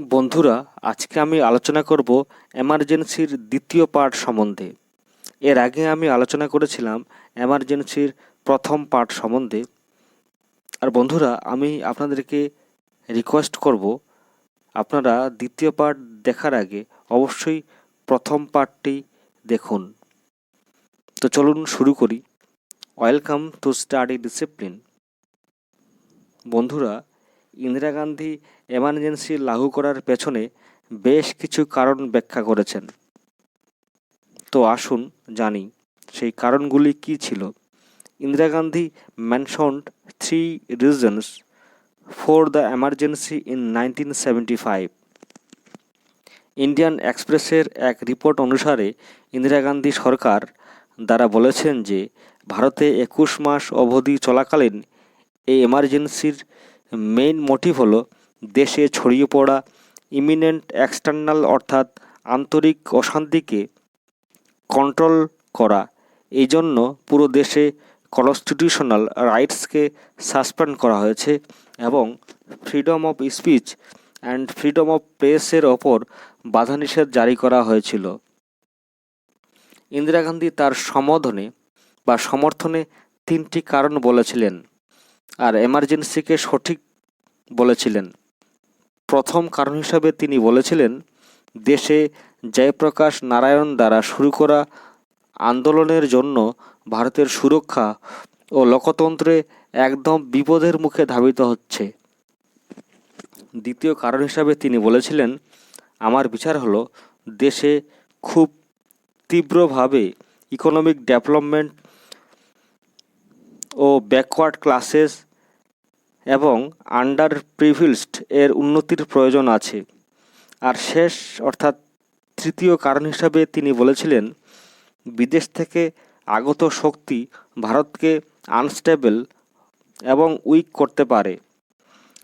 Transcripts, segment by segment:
বন্ধুরা, আজকে আমি আলোচনা করব এমার্জেন্সির দ্বিতীয় পার্ট সম্বন্ধে। এর আগে আমি আলোচনা করেছিলাম এমার্জেন্সির প্রথম পার্ট সম্বন্ধে। আর বন্ধুরা, আমি আপনাদেরকে রিকোয়েস্ট করব, আপনারা দ্বিতীয় পার্ট দেখার আগে অবশ্যই প্রথম পার্টটি দেখুন। তো চলুন শুরু করি। ওয়েলকাম টু স্টাডি ডিসিপ্লিন বন্ধুরা, ইন্দিরা গান্ধী এমার্জেন্সি লাগু করার পেছনে বেশ কিছু কারণ ব্যাখ্যা করেছেন। তো আসুন জানি, সেই কারণগুলি কি ছিল? Indira Gandhi mentioned three reasons for the emergency in nineteen seventy five Indian এক্সপ্রেসের এক রিপোর্ট অনুসারে ইন্দিরা গান্ধী সরকার দ্বারা বলেছেন যে, ভারতে একুশ মাস অবধি চলাকালীন এই এমার্জেন্সির মেইন মোটিভ হলো দেশে ছড়িয়ে পড়া ইমিনেন্ট এক্সটার্নাল অর্থাৎ আন্তরিক অশান্তিকে কন্ট্রোল করা। এই জন্য পুরো দেশে কনস্টিটিউশনাল রাইটসকে সাসপেন্ড করা হয়েছে এবং freedom of speech and freedom of প্রেসের ওপর বাধানিষেধ জারি করা হয়েছিল। ইন্দিরা গান্ধী তার সম্বোধনে বা সমর্থনে তিনটি কারণ বলেছিলেন আর এমার্জেন্সিকে সঠিক বলেছিলেন। প্রথম কারণ হিসাবে তিনি বলেছিলেন, দেশে জয়প্রকাশ নারায়ণ দ্বারা শুরু করা আন্দোলনের জন্য ভারতের সুরক্ষা ও লোকতন্ত্রে একদম বিপদের মুখে ধাবিত হচ্ছে। দ্বিতীয় কারণ হিসাবে তিনি বলেছিলেন, আমার বিচার হলো, দেশে খুব তীব্রভাবে ইকোনমিক ডেভেলপমেন্ট ও ব্যাকওয়ার্ড ক্লাসেস এবং আন্ডার প্রিভিলসড এর উন্নতির প্রয়োজন আছে। আর শেষ, অর্থাৎ তৃতীয় কারণ হিসাবে তিনি বলেছিলেন, বিদেশ থেকে আগত শক্তি ভারতকে আনস্টেবল এবং উইক করতে পারে।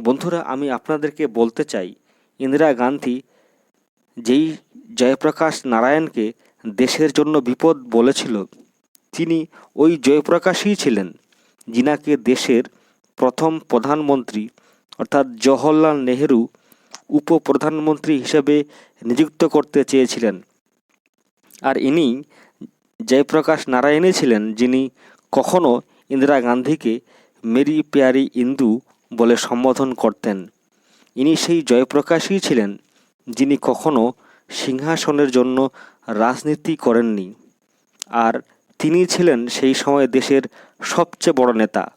বন্ধুরা, আমি আপনাদেরকে বলতে চাই, ইন্দিরা গান্ধী যেই জয়প্রকাশ নারায়ণকে দেশের জন্য বিপদ বলেছিল, তিনি ওই জয়প্রকাশই ছিলেন, যিনাকে দেশের প্রথম প্রধানমন্ত্রী অর্থাৎ জওহরলাল নেহেরু উপপ্রধানমন্ত্রী হিসেবে নিযুক্ত করতে চেয়েছিলেন। আর ইনি জয়প্রকাশ নারায়ণই ছিলেন, যিনি কখনো ইন্দিরা গান্ধীকে মেরি পেয়ারি ইন্দু বলে সম্বোধন করতেন। ইনি সেই জয়প্রকাশই ছিলেন, যিনি কখনো সিংহাসনের জন্য রাজনীতি করেননি। আর তিনি ছিলেন সেই সময় দেশের সবচেয়ে বড় নেতা।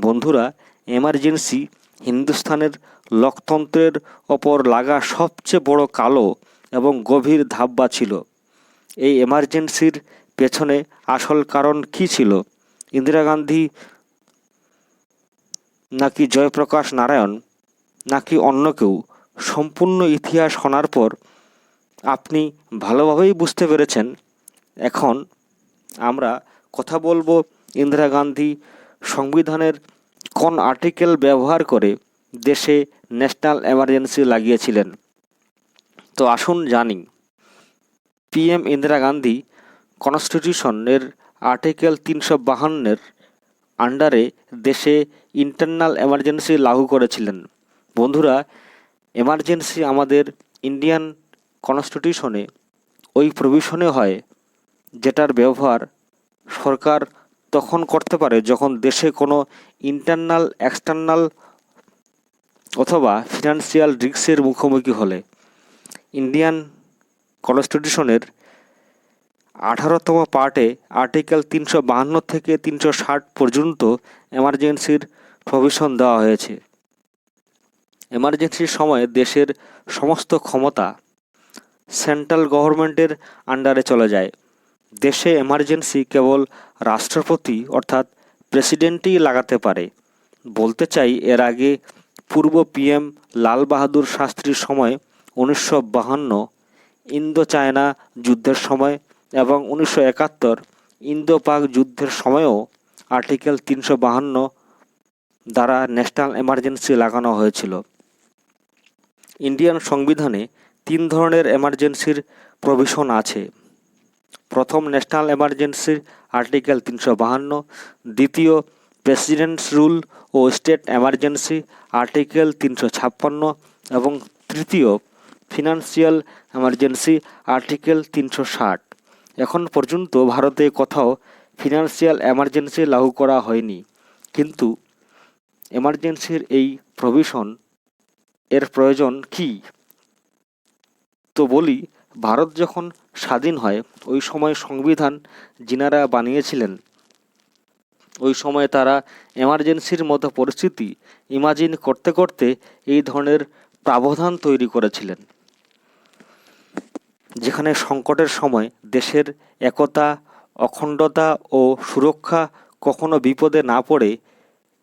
বন্ধুরা এমার্জেন্সি হিন্দুস্তানের লোকতন্ত্রের ওপর লাগা সবচেয়ে বড় কালো এবং গভীর ধাব্বা ছিল। এই এমার্জেন্সির পেছনে আসল কারণ কি ছিল? ইন্দিরা গান্ধী নাকি জয়প্রকাশ নারায়ণ নাকি অন্য কেউ? সম্পূর্ণ ইতিহাস শোনার পর আপনি ভালোভাবেই বুঝতে পেরেছেন। এখন আমরা কথা বলব ইন্দিরা গান্ধী সংবিধানের কোন আর্টিকেল ব্যবহার করে দেশে ন্যাশনাল এমার্জেন্সি লাগিয়েছিলেন? তো আসুন জানি। পিএম ইন্দিরা গান্ধী কনস্টিটিউশনের আর্টিকেল তিনশো বাহান্নের আন্ডারে দেশে ইন্টারনাল এমার্জেন্সি লাগু করেছিলেন। বন্ধুরা এমার্জেন্সি আমাদের ইন্ডিয়ান কনস্টিটিউশনে ওই প্রভিশনে হয় যেটার ব্যবহার সরকার তখন করতে পারে যখন দেশে কোনো ইন্টারনাল এক্সটার্নাল অথবা ফিনান্সিয়াল রিস্কের মুখোমুখি হলে। ইন্ডিয়ান কনস্টিটিউশনের আঠারোতম পার্টে আর্টিকেল তিনশো বাহান্ন থেকে তিনশো ষাট পর্যন্ত এমার্জেন্সির প্রভিশন দেওয়া হয়েছে। এমার্জেন্সির সময়ে দেশের সমস্ত ক্ষমতা সেন্ট্রাল গভর্নমেন্টের আন্ডারে চলে যায়। দেশে এমার্জেন্সি কেবল রাষ্ট্রপতি অর্থাৎ প্রেসিডেন্টই লাগাতে পারে। বলতে চাই, এর আগে পূর্ব পিএম লাল বাহাদুর শাস্ত্রীর সময় উনিশশো বাহান্ন ইন্দো চায়না যুদ্ধের সময় এবং উনিশশো একাত্তর ইন্দো পাক যুদ্ধের সময়ও আর্টিকেল তিনশো বাহান্ন দ্বারা ন্যাশনাল এমার্জেন্সি লাগানো হয়েছিল। ইন্ডিয়ান সংবিধানে তিন ধরনের এমার্জেন্সির প্রভিশন আছে। প্রথম ন্যাশনাল এমার্জেন্সি আর্টিকেল তিনশো বাহান্ন, দ্বিতীয় প্রেসিডেন্টস রুল ও স্টেট এমার্জেন্সি আর্টিকেল তিনশো ছাপ্পান্ন এবং তৃতীয় ফিনান্সিয়াল এমার্জেন্সি আর্টিকেল তিনশো ষাট। এখন পর্যন্ত ভারতে কোথাও ফিনান্সিয়াল এমার্জেন্সি লাগু করা হয়নি, কিন্তু এমার্জেন্সির এই প্রভিশন এর প্রয়োজন কি? তো বলি, ভারত যখন স্বাধীন হয়। ওই সময় সংবিধান যিনারা বানিয়েছিলেন। ওই সময় তারা এমার্জেন্সির মতো পরিস্থিতি ইমাজিন করতে করতে এই ধরনের প্রাবধান তৈরি করেছিলেন। যেখানে সংকটের সময় দেশের একতা, অখণ্ডতা ও সুরক্ষা কখনো বিপদে না পড়ে,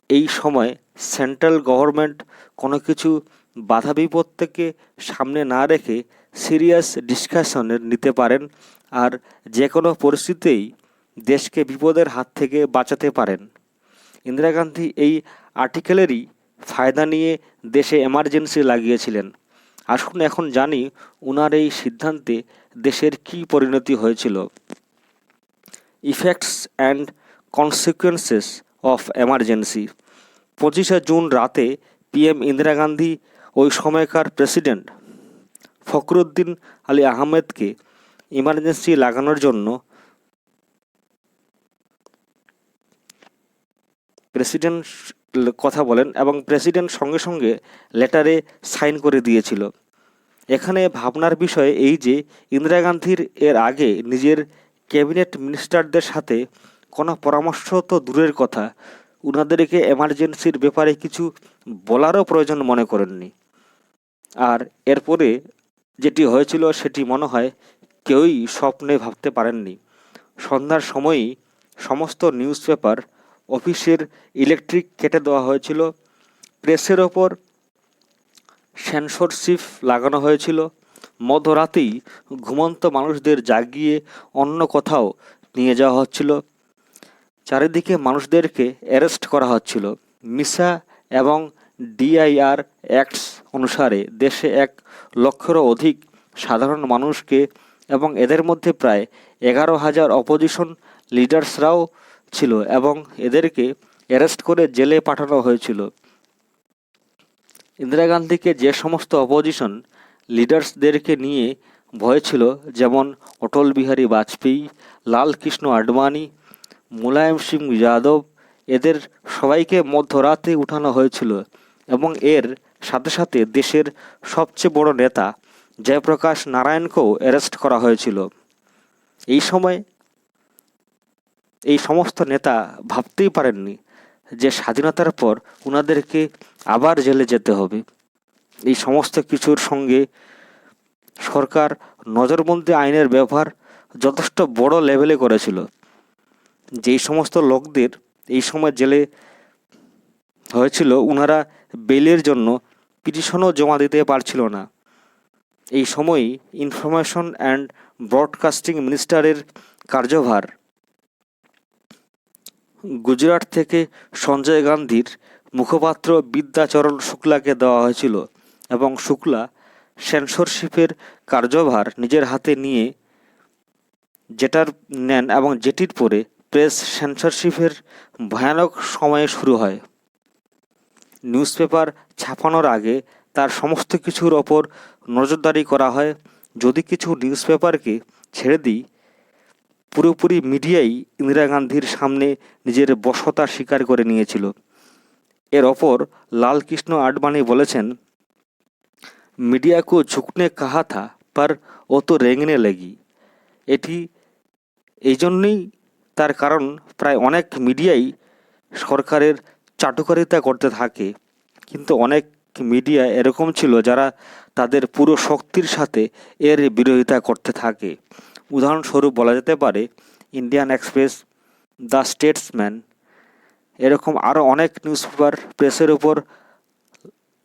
এই সময় সেন্ট্রাল গভর্নমেন্ট কোনো কিছু বাধা বিপত্তিকে সামনে না রেখে সিরিয়াস ডিসকাশনের নিতে পারেন আর যে কোনো পরিস্থিতিতেই দেশকে বিপদের হাত থেকে বাঁচাতে পারেন। ইন্দিরা গান্ধী এই আর্টিকেলেরই ফায়দা নিয়ে দেশে এমার্জেন্সি লাগিয়েছিলেন। আসুন এখন জানি উনার এই সিদ্ধান্তে দেশের কী পরিণতি হয়েছিল। Effects and consequences of emergency পঁচিশে জুন রাতে পিএম ইন্দিরা গান্ধী, ওই সময়কার প্রেসিডেন্ট ফখরুদ্দিন আলী আহমেদকে ইমার্জেন্সি লাগানোর জন্য প্রেসিডেন্ট কথা বলেন এবং প্রেসিডেন্ট সঙ্গে সঙ্গে লেটারে সাইন করে দিয়েছিল। এখানে ভাবনার বিষয় এই যে, ইন্দিরা গান্ধীর এর আগে নিজের ক্যাবিনেট মিনিস্টারদের সাথে কোনো পরামর্শ তো দূরের কথা, উনাদেরকে এমার্জেন্সির ব্যাপারে কিছু বলারও প্রয়োজন মনে করেননি। আর এরপরে যেটি হয়েছিল সেটি মনে হয় কেউই স্বপ্নে ভাবতে পারেননি। সন্ধ্যার সময়ই সমস্ত নিউজ পেপার অফিসের ইলেকট্রিক কেটে দেওয়া হয়েছিল, প্রেসের ওপর সেন্সরশিপ লাগানো হয়েছিল, মধ্যরাতেই ঘুমন্ত মানুষদের জাগিয়ে অন্য কোথাও নিয়ে যাওয়া হচ্ছিল, চারিদিকে মানুষদেরকে অ্যারেস্ট করা হচ্ছিল। মিসা এবং ডিআইআর অ্যাক্টস অনুসারে দেশে এক লক্ষেরও অধিক সাধারণ মানুষকে এবং এদের মধ্যে প্রায় এগারো হাজার অপোজিশন লিডার্সরাও ছিল এবং এদেরকে অ্যারেস্ট করে জেলে পাঠানো হয়েছিল। ইন্দিরা গান্ধীকে যে সমস্ত অপোজিশন লিডার্সদেরকে নিয়ে ভয় ছিল, যেমন অটল বিহারী বাজপেয়ী, লালকৃষ্ণ আডবাণী, মুলায়ম সিং যাদব, এদের সবাইকে মধ্যরাতে উঠানো হয়েছিল। এবং এর সাথে সাথে দেশের সবচেয়ে বড় নেতা জয়প্রকাশ নারায়ণকেও অ্যারেস্ট করা হয়েছিল। এই সময় এই সমস্ত নেতা ভাবতেই পারেননি যে স্বাধীনতার পর ওনাদেরকে আবার জেলে যেতে হবে। এই সমস্ত কিছুর সঙ্গে সরকার নজরবন্দি আইনের ব্যবহার যথেষ্ট বড় লেভেলে করেছিল। যেই সমস্ত লোকদের এই সময় জেলে হয়েছিল ওনারা বেলের জন্য পিটিশনও জমা দিতে পারছিল না। এই সময়ই ইনফরমেশন অ্যান্ড ব্রডকাস্টিং মিনিস্টারের কার্যভার। গুজরাট থেকে সঞ্জয় গান্ধীর মুখপাত্র বিদ্যাচরণ শুক্লাকে দেওয়া হয়েছিল এবং শুক্লা সেন্সরশিপের কার্যভার নিজের হাতে নিয়ে যেটার নেন এবং যেটির পরে প্রেস সেন্সরশিপের ভয়ানক সময়ে শুরু হয়। নিউজ পেপার ছাপানোর আগে তার সমস্ত কিছুর ওপর নজরদারি করা হয়। যদি কিছু নিউজ পেপারকে ছেড়ে দিই, পুরোপুরি মিডিয়াই ইন্দিরা গান্ধীর সামনে নিজের বসতা স্বীকার করে নিয়েছিল। এর ওপর লালকৃষ্ণ আডবাণী বলেছেন মিডিয়া কো ঝুঁকনে কাহা থা, পর ও তো রেঙনে লেগি। এটি এই জন্যই তার কারণ, প্রায় অনেক মিডিয়াই সরকারের চাটুকারিতা করতে থাকে। কিন্তু অনেক মিডিয়া এরকম ছিল যারা তাদের পুরো শক্তির সাথে এর বিরোধিতা করতে থাকে। উদাহরণস্বরূপ বলা যেতে পারে ইন্ডিয়ান এক্সপ্রেস দ্য স্টেটসম্যান এরকম আরও অনেক নিউজ পেপার প্রেসের উপর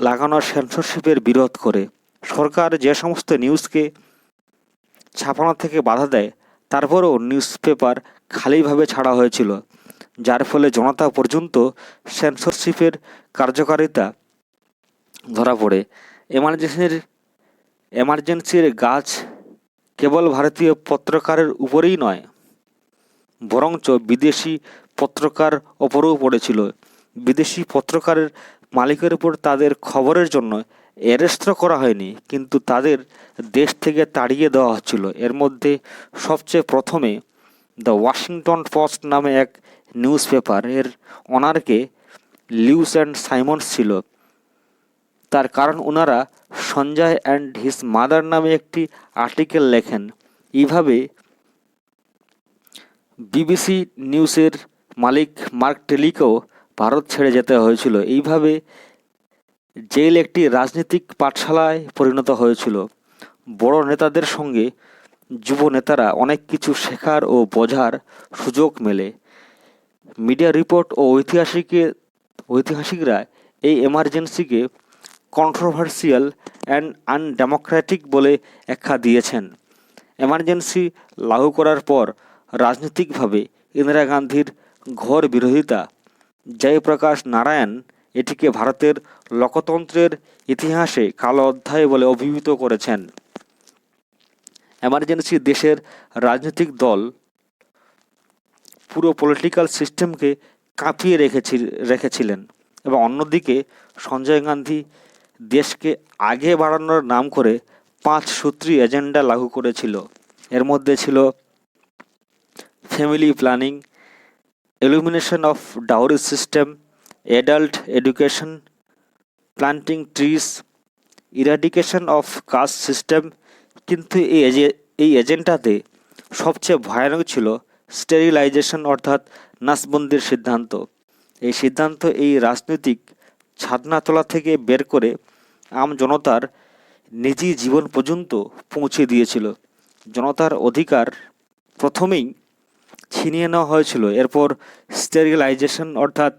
লাগানোর সেন্সরশিপের বিরোধ করে। সরকার যে সমস্ত নিউজকে ছাপানো থেকে বাধা দেয়, তারপরও নিউজ পেপার খালিভাবে ছাড়া হয়েছিল। যার ফলে জনতা পর্যন্ত সেন্সরশিপের কার্যকারিতা ধরা পড়ে। এমার্জেন্সির এমার্জেন্সির গাছ কেবল ভারতীয় পত্রকারের উপরেই নয়, বরঞ্চ বিদেশি পত্রকার ওপরেও পড়েছিল। বিদেশি পত্রকারের মালিকের উপর তাদের খবরের জন্য অ্যারেস্ট করা হয়নি, কিন্তু তাদের দেশ থেকে তাড়িয়ে দেওয়া হচ্ছিল। এর মধ্যে সবচেয়ে প্রথমে দ্য ওয়াশিংটন পোস্ট নামে এক নিউজ পেপার এর ওনারকে লিউস অ্যান্ড সাইমন্স ছিল। তার কারণ ওনারা সঞ্জয় অ্যান্ড হিজ মাদার নামে একটি আর্টিকেল লেখেন। এইভাবে বিবিসি নিউজের মালিক মার্ক টেলিকেও ভারত ছেড়ে যেতে হয়েছিল। এইভাবে জেল একটি রাজনৈতিক পাঠশালায় পরিণত হয়েছিল। বড় নেতাদের সঙ্গে যুব নেতারা অনেক কিছু শেখার ও বোঝার সুযোগ মেলে। মিডিয়া রিপোর্ট ও ঐতিহাসিকে, ঐতিহাসিকরা এই এমার্জেন্সিকে কন্ট্রোভার্সিয়াল অ্যান্ড আনডেমোক্রেটিক বলে ব্যাখ্যা দিয়েছেন। এমার্জেন্সি লাগু করার পর রাজনৈতিকভাবে ইন্দিরা গান্ধীর ঘোর বিরোধিতা, জয়প্রকাশ নারায়ণ এটিকে ভারতের লোকতন্ত্রের ইতিহাসে কালো অধ্যায় বলে অভিহিত করেছেন। এমার্জেন্সি দেশের রাজনৈতিক দল পুরো পলিটিক্যাল সিস্টেমকে কাঁপিয়ে রেখেছি, রেখেছিলেন এবং অন্যদিকে সঞ্জয় গান্ধী দেশকে আগে বাড়ানোর নাম করে পাঁচ সূত্রী এজেন্ডা লাগু করেছিল। এর মধ্যে ছিল family planning elimination of dowry system adult education planting trees eradication of caste system কিন্তু এই এই এজেন্ডাতে সবচেয়ে ভয়ানক ছিল স্টেরিলাইজেশন অর্থাৎ নাসবন্দির সিদ্ধান্ত। এই সিদ্ধান্ত এই রাজনৈতিক ছাদনাতলা থেকে বের করে আম জনতার নিজি জীবন পর্যন্ত পৌঁছে দিয়েছিল। জনতার অধিকার প্রথমেই ছিনিয়ে নেওয়া হয়েছিল। এরপর স্টেরিলাইজেশন অর্থাৎ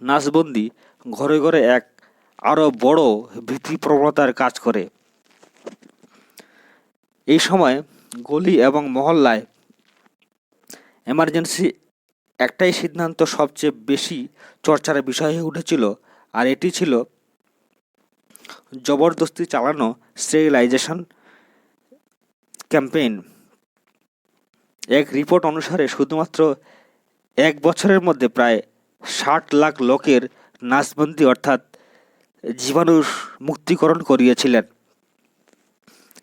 নাচবন্দি ঘরে ঘরে এক আরও বড় ভীতি প্রবণতার কাজ করে। এই সময় গলি এবং মহল্লায় এমার্জেন্সি একটাই সিদ্ধান্ত সবচেয়ে বেশি চর্চার বিষয় হয়ে উঠেছিল, আর এটি ছিল জবরদস্তি চালানো স্টেরিলাইজেশন ক্যাম্পেইন এক রিপোর্ট অনুসারে শুধুমাত্র এক বছরের মধ্যে প্রায় ষাট লাখ লোকের নাচবন্দি অর্থাৎ জীবাণু মুক্তিকরণ করিয়েছিলেন।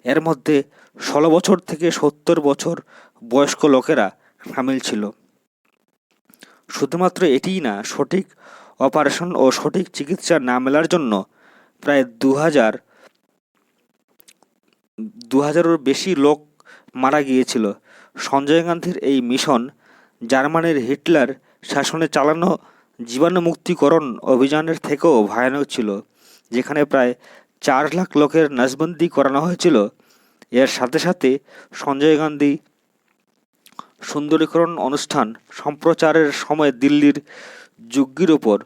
এর মধ্যে ষোলো বছর থেকে সত্তর বছর বয়স্ক লোকেরা সামিল ছিল। শুধুমাত্র এটিই না, সঠিক অপারেশন ও সঠিক চিকিৎসা না মেলার জন্য প্রায় দু হাজার দু হাজারের বেশি লোক মারা গিয়েছিল। সঞ্জয় গান্ধীর এই মিশন জার্মানির হিটলার শাসনে চালানো জীবাণুমুক্তিকরণ অভিযানের থেকেও ভয়ানক ছিল, যেখানে প্রায় চার লাখ লোকের নাচবন্দি করানো হয়েছিল। এর সাথে সাথে সঞ্জয় গান্ধী সুন্দরীকরণ অনুষ্ঠান সম্প্রচারের সময় দিল্লির যুগ্গির ওপর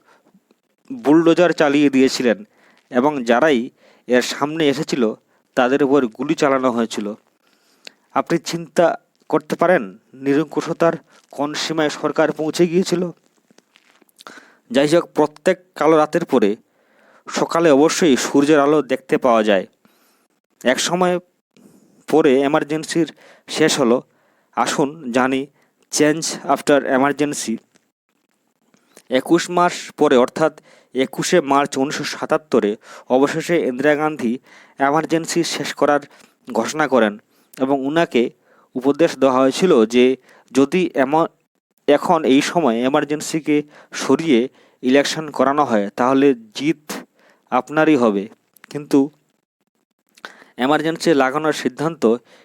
বুলডোজার চালিয়ে দিয়েছিলেন এবং যারাই এর সামনে এসেছিল তাদের উপর গুলি চালানো হয়েছিল। আপনি চিন্তা করতে পারেন, নিরঙ্কুশতার কোন সীমায় সরকার পৌঁছে গিয়েছিল? যাই হোক, প্রত্যেক কালো রাতের পরে সকালে অবশ্যই সূর্যের আলো দেখতে পাওয়া যায়। এক সময় পরে এমার্জেন্সির শেষ হলো। আসুন জানি চেঞ্জ আফটার এমার্জেন্সি একুশ মাস পরে, অর্থাৎ একুশে মার্চ উনিশশো সাতাত্তরে, অবশেষে ইন্দিরা গান্ধী এমার্জেন্সি শেষ করার ঘোষণা করেন এবং উনাকে উপদেশ দেওয়া হয়েছিল যে, যদি এখন এই সময় এমার্জেন্সিকে সরিয়ে ইলেকশন করানো হয়, তাহলে জিত আপনারই হবে। কিন্তু এমার্জেন্সি লাগানোর সিদ্ধান্ত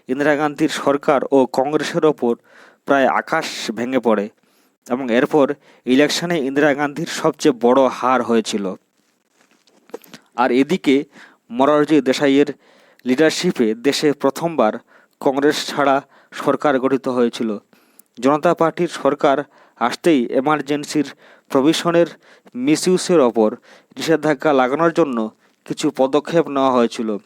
ইন্দিরা গান্ধীর সরকার ও কংগ্রেসের ওপর প্রায় আকাশ ভেঙে পড়ে এবং এরপর ইলেকশনে ইন্দিরা গান্ধীর সবচেয়ে বড় হার হয়েছিল। আর এদিকে মরারজি দেশাইয়ের লিডারশিপে দেশে প্রথমবার কংগ্রেস ছাড়া সরকার গঠিত হয়েছিল। জনতা পার্টির সরকার আসতেই এমার্জেন্সির প্রভিশনের মিসইউসের ওপর নিষেধাজ্ঞা লাগানোর জন্য কিছু পদক্ষেপ নেওয়া হয়েছিল।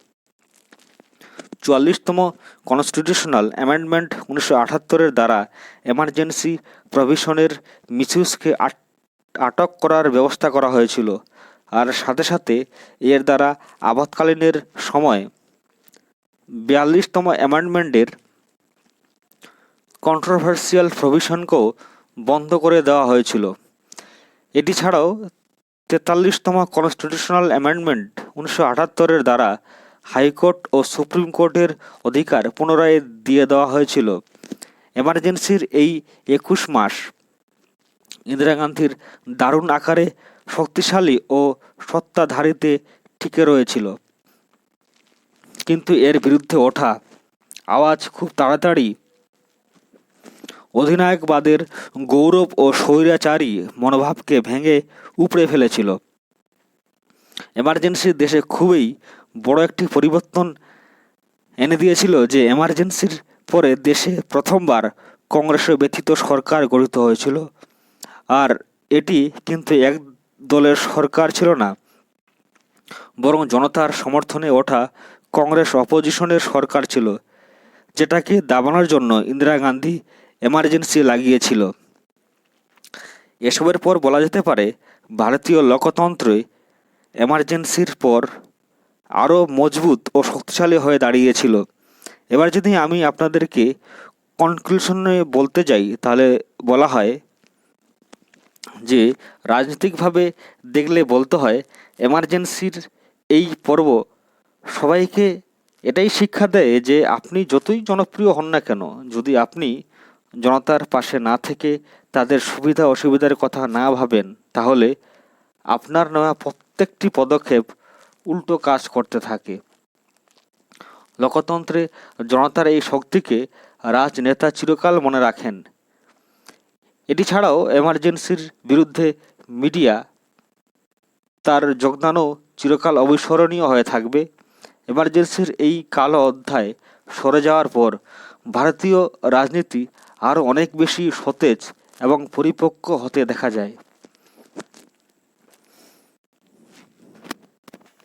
চুয়াল্লিশতম কনস্টিটিউশনাল অ্যামেন্ডমেন্ট উনিশশো আটাত্তরের দ্বারা এমার্জেন্সি প্রভিশনের মিসইউজকে আটক করার ব্যবস্থা করা হয়েছিল। আর সাথে সাথে এর দ্বারা আপাতকালীনের সময় বিয়াল্লিশতম অ্যামেন্ডমেন্টের কন্ট্রোভার্সিয়াল প্রভিশনকেও বন্ধ করে দেওয়া হয়েছিল। এটি ছাড়াও তেতাল্লিশতম কনস্টিটিউশনাল অ্যামেন্ডমেন্ট উনিশশো আটাত্তরের দ্বারা হাইকোর্ট ও সুপ্রিম কোর্টের অধিকার পুনরায় দিয়ে দেওয়া হয়েছিল। এমার্জেন্সির এই একুশ মাস ইন্দিরা গান্ধীর দারুণ আকারে শক্তিশালী ও সত্তাধারীতে টিকে রয়েছিল। কিন্তু এর বিরুদ্ধে ওঠা আওয়াজ খুব তাড়াতাড়ি অধিনায়কবাদের গৌরব ও স্বৈরাচারী মনোভাবকে ভেঙে উপড়ে ফেলেছিল। এমার্জেন্সি দেশে খুবই বড় একটি পরিবর্তন এনে দিয়েছিল যে এমার্জেন্সির পরে দেশে প্রথমবার কংগ্রেস ব্যথিত সরকার গঠিত হয়েছিল। আর এটি কিন্তু এক দলের সরকার ছিল না, বরং জনতার সমর্থনে ওঠা কংগ্রেস অপোজিশনের সরকার ছিল, যেটাকে দাবানোর জন্য ইন্দিরা গান্ধী এমার্জেন্সি লাগিয়েছিল। এসবের পর বলা যেতে পারে, ভারতীয় লোকতন্ত্রে এমার্জেন্সির পর আরও মজবুত ও শক্তিশালী হয়ে দাঁড়িয়েছিল। এবার যদি আমি আপনাদেরকে কনক্লুশনে বলতে যাই, তাহলে বলা হয় যে, রাজনৈতিকভাবে দেখলে বলতে হয় এমার্জেন্সির এই পর্ব সবাইকে এটাই শিক্ষা দেয় যে, আপনি যতই জনপ্রিয় হন না কেন, যদি আপনি জনতার পাশে না থেকে তাদের সুবিধা অসুবিধার কথা না ভাবেন, তাহলে আপনার নেওয়া প্রত্যেকটি পদক্ষেপ উল্টো কাজ করতে থাকে। লোকতন্ত্রে জনতার এই শক্তিকে রাজনেতা চিরকাল মনে রাখেন। এটি ছাড়াও এমার্জেন্সির বিরুদ্ধে মিডিয়া তার যোগদানও চিরকাল অবিস্মরণীয় হয়ে থাকবে। এমার্জেন্সির এই কালো অধ্যায় সরে যাওয়ার পর ভারতীয় রাজনীতি আরও অনেক বেশি সতেজ এবং পরিপক্ক হতে দেখা যায়।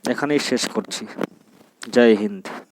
এখানেই শেষ করছি। জয় হিন্দ।